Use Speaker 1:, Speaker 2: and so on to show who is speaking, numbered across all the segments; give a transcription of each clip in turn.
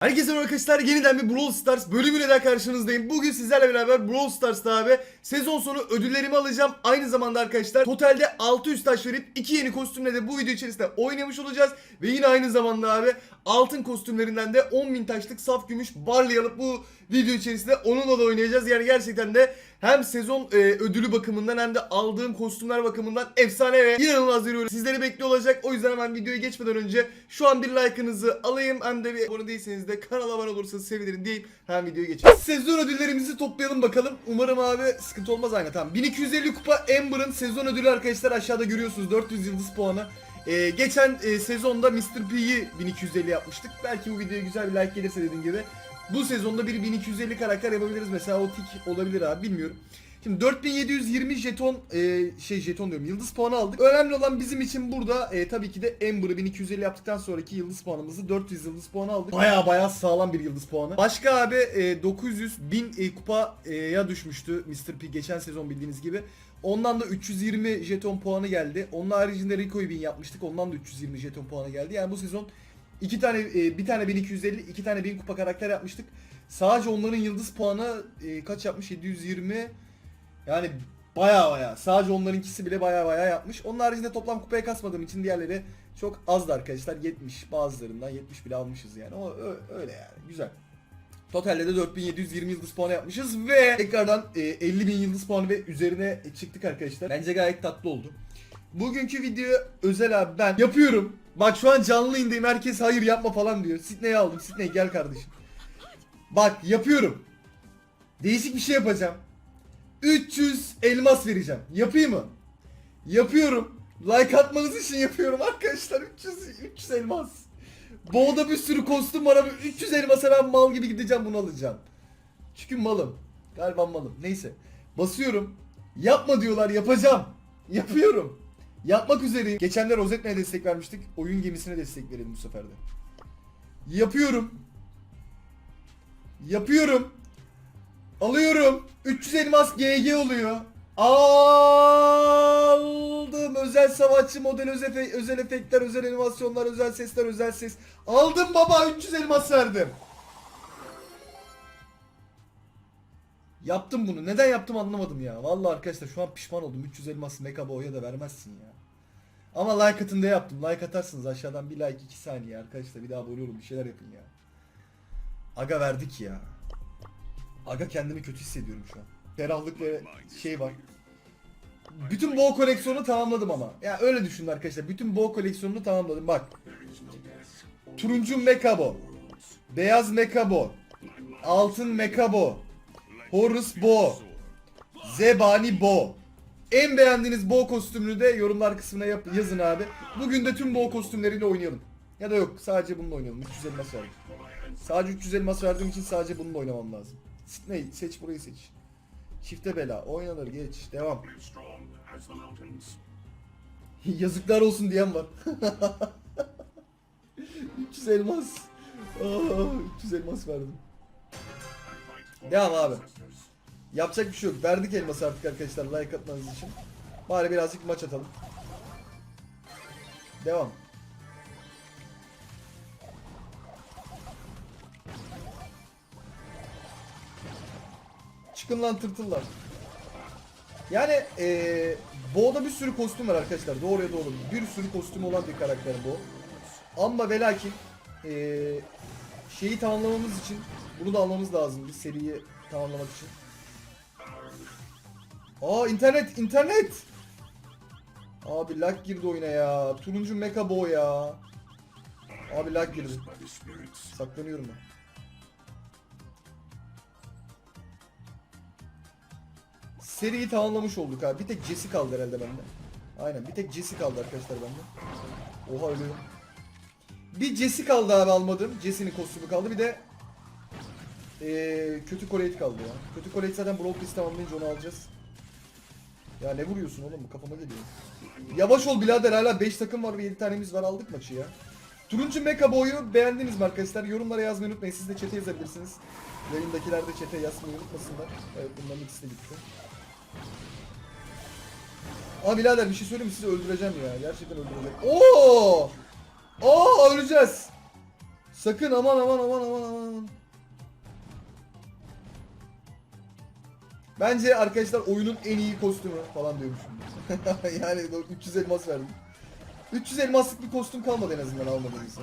Speaker 1: Herkese merhaba arkadaşlar yeniden bir Brawl Stars bölümüyle daha karşınızdayım. Bugün sizlerle beraber Brawl Stars'ta abi sezon sonu ödüllerimi alacağım. Aynı zamanda arkadaşlar totalde 600 taş verip 2 yeni kostümle de bu video içerisinde oynamış olacağız. Ve yine aynı zamanda abi altın kostümlerinden de 10.000 taşlık saf gümüş Barley alıp bu video içerisinde onunla da oynayacağız. Yani gerçekten de hem sezon e, ödülü bakımından hem de aldığım kostümler bakımından efsane ve inanılmaz bir ürün sizleri bekliyor olacak. O yüzden hemen videoya geçmeden önce şu an bir like'ınızı alayım. Hem de bir abone değilseniz de kanala abone olursanız sevinirim deyip hemen videoya geçelim. Sezon ödüllerimizi toplayalım bakalım. Umarım abi sıkıntı olmaz aynı tamam. 1250 kupa Amber'ın sezon ödülü arkadaşlar aşağıda görüyorsunuz 400 yıldız puanı. Ee, geçen e, sezonda Mr. P'yi 1250 yapmıştık. Belki bu videoya güzel bir like gelirse dediğim gibi. Bu sezonda bir 1250 karakter yapabiliriz. Mesela o tik olabilir abi bilmiyorum. Şimdi 4720 jeton e, şey jeton diyorum yıldız puanı aldık. Önemli olan bizim için burada e, tabii ki de Amber'ı 1250 yaptıktan sonraki yıldız puanımızı 400 yıldız puanı aldık. Baya baya sağlam bir yıldız puanı. Başka abi e, 900 1000 e, kupaya düşmüştü Mr. P geçen sezon bildiğiniz gibi. Ondan da 320 jeton puanı geldi. Onun haricinde Rico'yu 1000 yapmıştık. Ondan da 320 jeton puanı geldi. Yani bu sezon iki tane e, bir tane 1250, iki tane 1000 kupa karakter yapmıştık. Sadece onların yıldız puanı e, kaç yapmış? 720 yani baya baya. Sadece onlarınkisi bile baya baya yapmış. Onun haricinde toplam kupaya kasmadığım için diğerleri çok azdı arkadaşlar. 70 bazılarından 70 bile almışız yani. O öyle yani. Güzel. Totalde de 4720 yıldız puanı yapmışız ve tekrardan e, 50.000 yıldız puanı ve üzerine çıktık arkadaşlar. Bence gayet tatlı oldu. Bugünkü video özel abi ben yapıyorum. Bak şu an canlı indeyim herkes hayır yapma falan diyor. Sydney'i aldım. Sydney gel kardeşim. Bak yapıyorum. Değişik bir şey yapacağım. 300 elmas vereceğim. Yapayım mı? Yapıyorum. Like atmanız için yapıyorum arkadaşlar. 300 300 elmas. Boğda bir sürü kostüm var abi. 300 elmasa ben mal gibi gideceğim bunu alacağım. Çünkü malım. Galiba malım. Neyse. Basıyorum. Yapma diyorlar yapacağım. Yapıyorum. Yapmak üzereyim. Geçenler Rozetne'ye destek vermiştik. Oyun gemisine destek verelim bu sefer de. Yapıyorum. Yapıyorum. Alıyorum. 300 elmas GG oluyor. Aldım. Özel savaşçı model özel, efe- özel efektler, özel animasyonlar, özel sesler, özel ses. Aldım baba 300 elmas verdim. Yaptım bunu. Neden yaptım anlamadım ya. Vallahi arkadaşlar şu an pişman oldum. 300 elmas Mega Boy'a da vermezsin ya. Ama like atın diye yaptım. Like atarsınız aşağıdan bir like 2 saniye arkadaşlar. Bir daha abone olun bir şeyler yapın ya. Aga verdik ya. Aga kendimi kötü hissediyorum şu an. Ferahlık ve şey var. Bütün boğa koleksiyonunu tamamladım ama. Ya öyle düşünün arkadaşlar. Bütün boğa koleksiyonunu tamamladım. Bak. Turuncu Mekabo. Beyaz Mekabo. Altın Mekabo. Horus Bo. Zebani Bo. En beğendiğiniz boğa kostümünü de yorumlar kısmına yap yazın abi. Bugün de tüm boğa kostümleriyle oynayalım. Ya da yok sadece bununla oynayalım. 300 elmas verdim. Sadece 300 elmas verdiğim için sadece bununla oynamam lazım. Ne? Seç burayı seç. Çifte bela. Oynanır geç. Devam. Yazıklar olsun diyen var. 300 elmas. Aa, 300 elmas verdim. Devam abi. Yapacak bir şey yok. Verdik elması artık arkadaşlar like atmanız için. Bari birazcık maç atalım. Devam. Çıkın lan tırtıllar. Yani eee Bo'da bir sürü kostüm var arkadaşlar. Doğruya doğru. Bir sürü kostüm olan bir karakter bu. Ama ve lakin eee, şeyi tamamlamamız için bunu da almamız lazım. Bir seriyi tamamlamak için. Aa internet internet. Abi lag girdi oyuna ya. Turuncu Mecha Bo ya. Abi lag girdi. Saklanıyorum ben. Seriyi tamamlamış olduk abi. Bir tek Jesse kaldı herhalde bende. Aynen bir tek Jesse kaldı arkadaşlar bende. Oha ölüyorum. Bir Jesse kaldı abi almadım. Jesse'nin kostümü kaldı. Bir de ee, kötü Colette kaldı ya. Kötü Colette zaten Brawl Pass tamamlayınca onu alacağız. Ya ne vuruyorsun oğlum? Kafama geliyor. Yavaş ol birader hala 5 takım var ve 7 tanemiz var aldık maçı ya. Turuncu Mecha Boy'u beğendiniz mi arkadaşlar? Yorumlara yazmayı unutmayın. Siz de chat'e yazabilirsiniz. Yayındakiler de chat'e yazmayı unutmasınlar. Evet bunların ikisi de gitti. Aa birader bir şey söyleyeyim mi? Sizi öldüreceğim ya. Gerçekten öldüreceğim. Oo! Oo öleceğiz. Sakın aman aman aman aman aman. Bence arkadaşlar oyunun en iyi kostümü falan diyormuşum. yani 300 elmas verdim. 300 elmaslık bir kostüm kalmadı en azından almadıysa.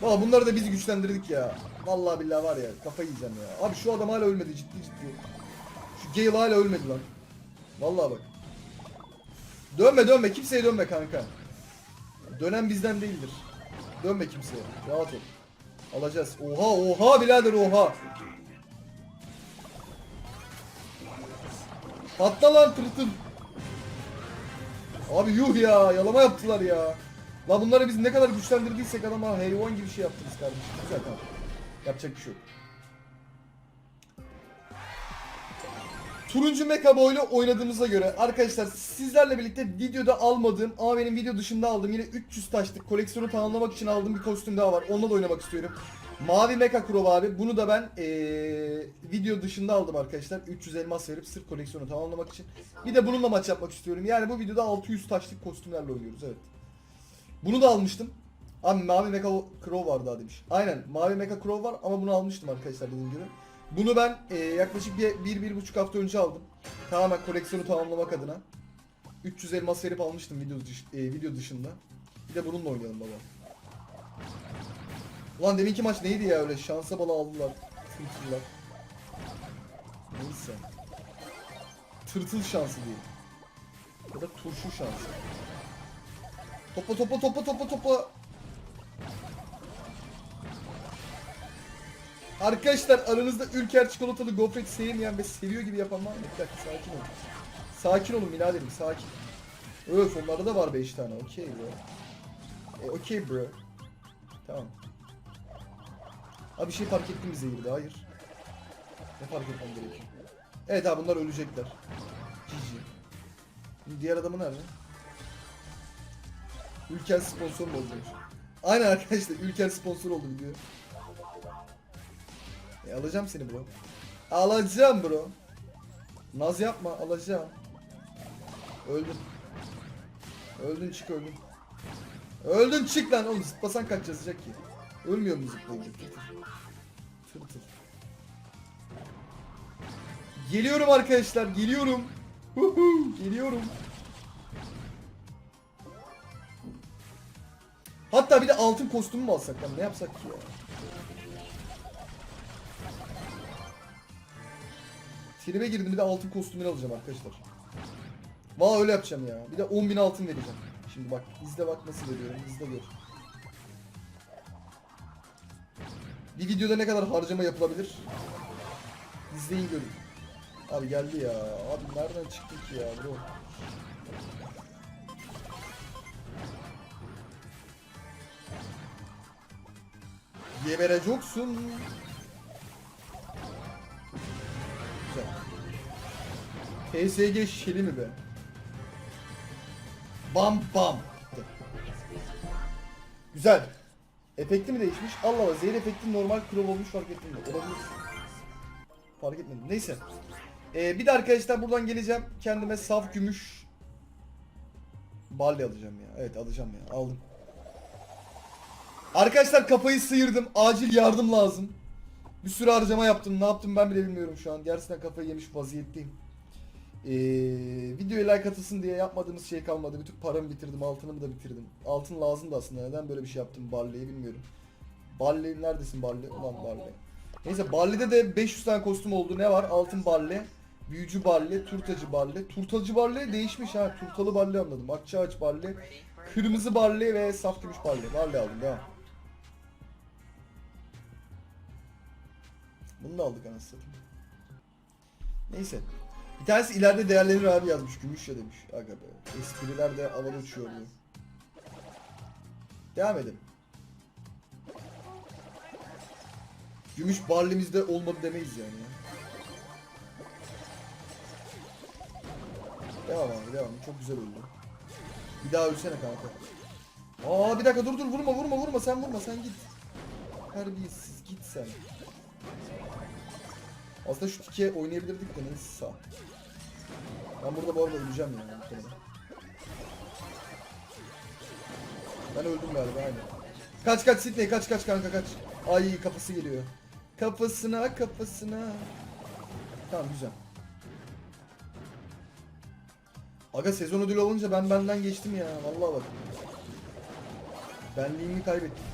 Speaker 1: Valla bunları da biz güçlendirdik ya. Vallahi billahi var ya kafayı yiyeceğim ya. Abi şu adam hala ölmedi ciddi ciddi. Şu Gale hala ölmedi lan. Vallahi bak. Dönme dönme kimseye dönme kanka. Dönen bizden değildir. Dönme kimseye. Rahat ol. Alacağız. Oha oha birader oha. Patla lan tırtıl. Abi yuh ya yalama yaptılar ya. La bunları biz ne kadar güçlendirdiysek adama hayvan gibi şey yaptınız kardeşim. Güzel tamam. Yapacak bir şey yok. Turuncu Mecha Boy'la oynadığımıza göre arkadaşlar sizlerle birlikte videoda almadığım ama benim video dışında aldığım yine 300 taşlık koleksiyonu tamamlamak için aldığım bir kostüm daha var. Onunla da oynamak istiyorum. Mavi Mecha Crow abi. Bunu da ben eee, video dışında aldım arkadaşlar. 300 elmas verip sırf koleksiyonu tamamlamak için. Bir de bununla maç yapmak istiyorum. Yani bu videoda 600 taşlık kostümlerle oynuyoruz evet. Bunu da almıştım. Abi Mavi Mecha Crow var daha demiş. Aynen Mavi Mecha Crow var ama bunu almıştım arkadaşlar dediğim gibi. Bunu ben e, yaklaşık bir, bir, bir buçuk hafta önce aldım. Tamamen koleksiyonu tamamlamak adına. 300 elmas verip almıştım video, dış, e, video dışında. Bir de bununla oynayalım baba. Ulan deminki maç neydi ya öyle şansa bala aldılar. Tırtıllar. Neyse. Tırtıl şansı değil. Ya da turşu şansı. Topla topla topla topla topla. Arkadaşlar aranızda ülker çikolatalı gofret sevmeyen ve seviyor gibi yapan var mı? Bir dakika sakin olun. Sakin olun biraderim sakin. Öf onlarda da var 5 tane. Okey bro. E, okey bro. Tamam. Abi bir şey fark ettim bize girdi. Hayır. Ne fark etmem gerekiyor? Evet abi bunlar ölecekler. GG. Diğer adamı nerede? Ülker sponsor mu olacakmış? Aynen arkadaşlar Ülker sponsor oldu video. E, alacağım seni bro. Alacağım bro. Naz yapma alacağım. Öldün. Öldün çık öldün. Öldün çık lan oğlum zıplasan kaç yazacak ki? Ölmüyor mu zıplayınca? Tırtıl. Tırtıl. Geliyorum arkadaşlar geliyorum. Huhu, geliyorum. Hatta bir de altın kostümü mü alsak lan ne yapsak ki ya? Tribe girdim bir de altın kostümünü alacağım arkadaşlar. Valla öyle yapacağım ya. Bir de 10.000 altın vereceğim. Şimdi bak izle bak nasıl veriyorum izle gör. Bir videoda ne kadar harcama yapılabilir? İzleyin görün. Abi geldi ya. Abi nereden çıktı ki ya bro? Gebereceksin. PSG şişeli mi be? Bam bam. Güzel. Efekti mi değişmiş? Allah Allah zehir efekti normal krov olmuş fark ettim mi? Olabilir. Fark etmedim. Neyse. Ee, bir de arkadaşlar buradan geleceğim. Kendime saf gümüş balya alacağım ya. Evet alacağım ya. Aldım. Arkadaşlar kafayı sıyırdım. Acil yardım lazım. Bir sürü harcama yaptım. Ne yaptım ben bile bilmiyorum şu an. Gerçekten kafayı yemiş vaziyetteyim. Ee, videoya like atılsın diye yapmadığımız şey kalmadı. Bütün paramı bitirdim. Altınımı da bitirdim. Altın lazımdı aslında. Neden böyle bir şey yaptım Barley'e bilmiyorum. Barley neredesin Barley? Ulan Barley. Neyse Barley'de de 500 tane kostüm oldu. Ne var? Altın Barley. Büyücü Barley, Turtacı Barley. Turtacı Barley değişmiş ha. Turtalı Barley anladım. Akça Ağaç Barley. Kırmızı Barley ve saf gümüş Barley. Barley aldım devam. Bunu da aldık anasını. Neyse. Bir tanesi ileride değerlenir abi yazmış. Gümüş ya demiş. Aga be. Espriler de havada uçuyor diyor. Devam edelim. Gümüş barlimizde olmadı demeyiz yani ya. Devam abi devam. Çok güzel oldu. Bir daha ölsene kanka. Aa bir dakika dur dur vurma vurma vurma sen vurma sen git. Terbiyesiz git sen. Aslında şu tike oynayabilirdik de neyse. Ben burada bu arada öleceğim yani. muhtemelen. Ben öldüm galiba aynen. Kaç kaç Sydney kaç kaç kanka kaç. Ay kafası geliyor. Kafasına kafasına. Tamam güzel. Aga sezon ödülü olunca ben benden geçtim ya. Vallahi bak. Benliğimi kaybettim.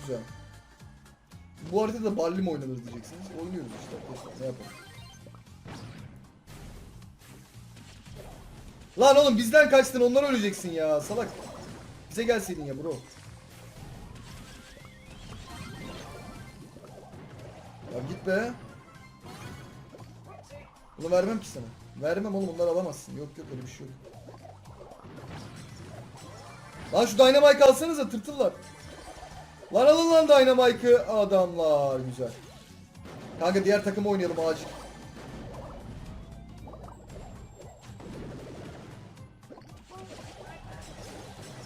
Speaker 1: Güzel. Bu haritada Barley mi oynanır diyeceksiniz. Oynuyoruz işte arkadaşlar. Ne yapalım. Lan oğlum bizden kaçtın ondan öleceksin ya salak. Bize gelseydin ya bro. Ya git be. Bunu vermem ki sana. Vermem oğlum onları alamazsın. Yok yok öyle bir şey yok. Lan şu Dynamite alsanıza tırtıllar. Lan alın lan Dynamite'ı adamlar güzel. Kanka diğer takımı oynayalım acil.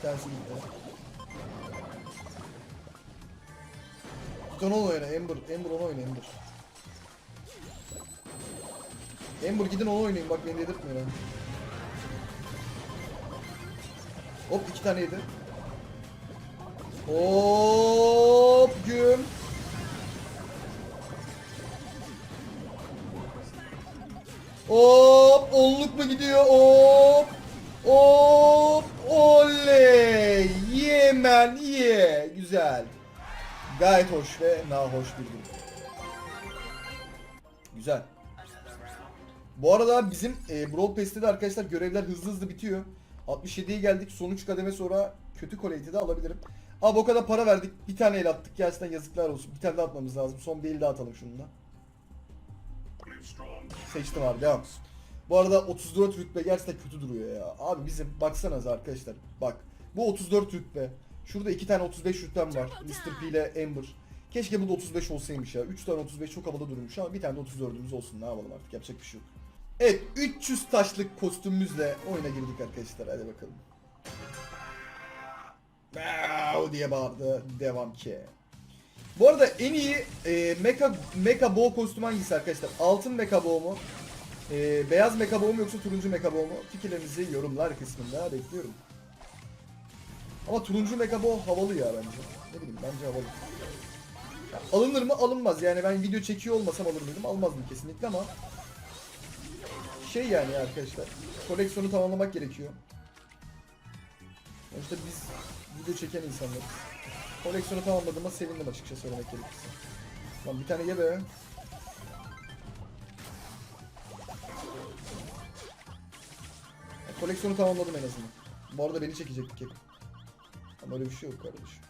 Speaker 1: Sensin gitti. Git onu oyna Ember. Ember onu oyna Ember. Ember gidin onu oynayın bak beni dedirtmiyor. Hop iki tane yedi. Hop güm. Hop onluk mu gidiyor? Hop. Hop. Oley. Yemen ye. Güzel. Gayet hoş ve nahoş bir gün. Güzel. Bu arada bizim e, Brawl Pass'te de arkadaşlar görevler hızlı hızlı bitiyor. 67'ye geldik. Son 3 kademe sonra kötü koleyti de alabilirim. Abi o kadar para verdik. Bir tane el attık. Gerçekten yazıklar olsun. Bir tane daha atmamız lazım. Son bir el daha atalım.
Speaker 2: Live strong.
Speaker 1: Seçtim abi devam. Bu arada 34 rütbe gerçekten kötü duruyor ya. Abi bizim baksanıza arkadaşlar. Bak bu 34 rütbe. Şurada iki tane 35 rütbem var. Mr. P ile Amber. Keşke bu da 35 olsaymış ya. 3 tane 35 çok havalı durmuş ama bir tane de 34'ümüz olsun. Ne yapalım artık yapacak bir şey yok. Evet 300 taşlık kostümümüzle oyuna girdik arkadaşlar. Hadi bakalım. Diye bağırdı. Devam ki. Bu arada en iyi e, Mecha Mecha Bow kostümü hangisi arkadaşlar? Altın Mecha Bow mu? E, beyaz Mecha Bow mu yoksa turuncu Mecha Bow mu? Fikirlerinizi yorumlar kısmında bekliyorum. Ama turuncu Mecha Bow havalı ya bence. Ne bileyim bence havalı. Ya, alınır mı? Alınmaz. Yani ben video çekiyor olmasam alır mıydım? Almazdım kesinlikle ama şey yani arkadaşlar. Koleksiyonu tamamlamak gerekiyor. Sonuçta biz video çeken insanlarız. Koleksiyonu tamamladığıma sevindim açıkça söylemek gerekirse. Lan bir tane ye be. Koleksiyonu tamamladım en azından. Bu arada beni çekecektik hep. Ama öyle bir şey yok kardeşim.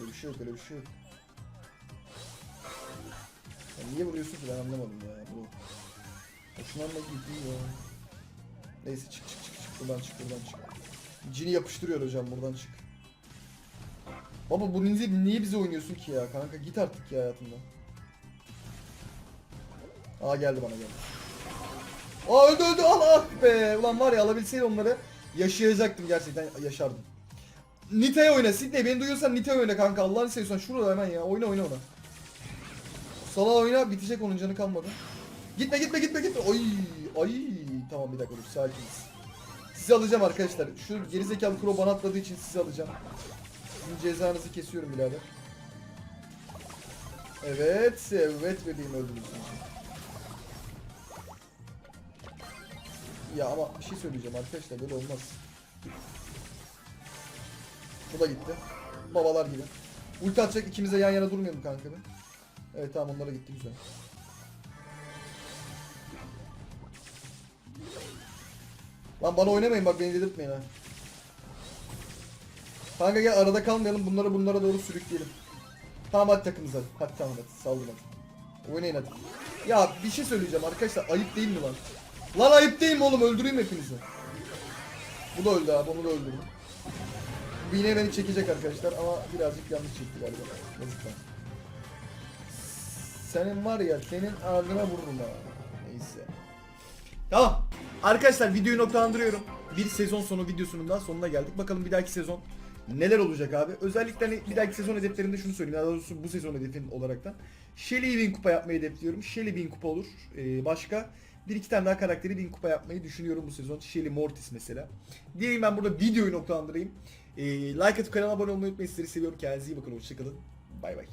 Speaker 1: Öyle bir şey yok, öyle bir şey yok. Ya niye vuruyorsun ki ben anlamadım ya bu. Hoşuma mı gidiyor? Neyse çık çık çık çık buradan çık buradan çık. Cini yapıştırıyor hocam buradan çık. Baba bu ninja niye bize oynuyorsun ki ya kanka git artık ya hayatımdan. Aa geldi bana geldi. Aa öldü öldü al ah be. Ulan var ya alabilseydi onları yaşayacaktım gerçekten yaşardım. Nita'ya oyna Sidney beni duyuyorsan Nita'ya oyna kanka Allah'ını seviyorsan şurada hemen ya oyna oyna ona. Sala oyna bitecek onun canı kalmadı. Gitme gitme gitme gitme. Ay ay tamam bir dakika dur sakiniz. Sizi alacağım arkadaşlar. Şu gerizekalı kro bana atladığı için sizi alacağım. Sizin cezanızı kesiyorum birader. Evet, evet bebeğim öldürdünüz için. Ya ama bir şey söyleyeceğim arkadaşlar böyle olmaz. Bu da gitti. Babalar gibi. Ulti atacak ikimize yan yana durmayalım kanka. Evet tamam onlara gitti güzel. Lan bana oynamayın bak beni delirtmeyin ha. Kanka gel arada kalmayalım bunları bunlara doğru sürükleyelim. Tamam hadi takımıza. Hadi tamam hadi saldırın hadi. Oynayın hadi. Ya bir şey söyleyeceğim arkadaşlar ayıp değil mi lan? Lan ayıp değil mi oğlum öldüreyim hepinizi. Bu da öldü abi onu da öldürdüm. Bu yine beni çekecek arkadaşlar ama birazcık yanlış çekti galiba. Yazıklar. Senin var ya senin ardına vururum ha. Neyse. Tamam. Arkadaşlar videoyu noktalandırıyorum. Bir sezon sonu videosunun daha sonuna geldik. Bakalım bir dahaki sezon neler olacak abi. Özellikle hani bir dahaki sezon hedeflerinde şunu söyleyeyim. Daha doğrusu bu sezon hedefim olaraktan. Shelly'yi bin kupa yapmayı hedefliyorum. Shelly bin kupa olur. Ee, başka bir iki tane daha karakteri bin kupa yapmayı düşünüyorum bu sezon. Shelly Mortis mesela. Diyeyim ben burada videoyu noktalandırayım. Ee, like atıp kanala abone olmayı unutmayın. Sizleri seviyorum. Kendinize iyi bakın. Hoşçakalın. Bay bay.